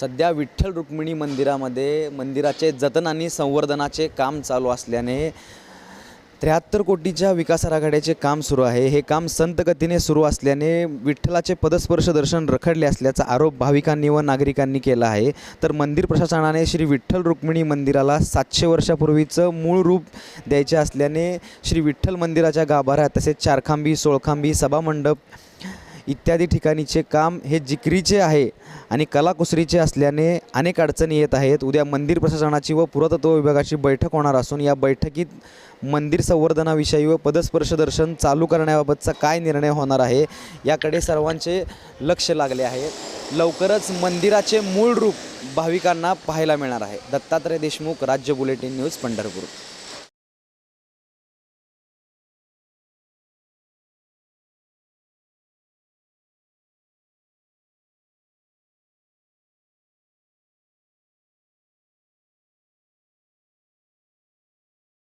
सध्या विठ्ठल रुक्मिणी मंदिरामध्ये मंदिराचे जतन आणि संवर्धनाचे काम चालू असल्याने त्र्याहत्तर कोटीच्या विकास आराखड्याचे काम सुरू आहे. हे काम संत गतीने सुरू असल्याने विठ्ठलाचे पदस्पर्श दर्शन रखडले असल्याचा आरोप भाविकांनी व नागरिकांनी केला आहे. तर मंदिर प्रशासनाने श्री विठ्ठल रुक्मिणी मंदिराला सातशे वर्षापूर्वीचं मूळ रूप द्यायचे असल्याने श्री विठ्ठल मंदिराच्या गाभाऱ्यात तसेच चारखांबी सोळखांबी सभामंडप इत्यादी ठिकाणीचे काम हे जिकरीचे आहे आणि कलाकुसरीचे असल्याने अनेक अडचणी येत आहेत. उद्या मंदिर प्रशासनाची व पुरातत्व विभागाची बैठक होणार असून या बैठकीत मंदिर संवर्धनाविषयी व पदस्पर्श दर्शन चालू करण्याबाबतचा काय निर्णय होणार आहे याकडे सर्वांचे लक्ष लागले आहे. लवकरच मंदिराचे मूळ रूप भाविकांना पाहायला मिळणार आहे. दत्तात्रय देशमुख राज्य बुलेटिन न्यूज पंढरपूर.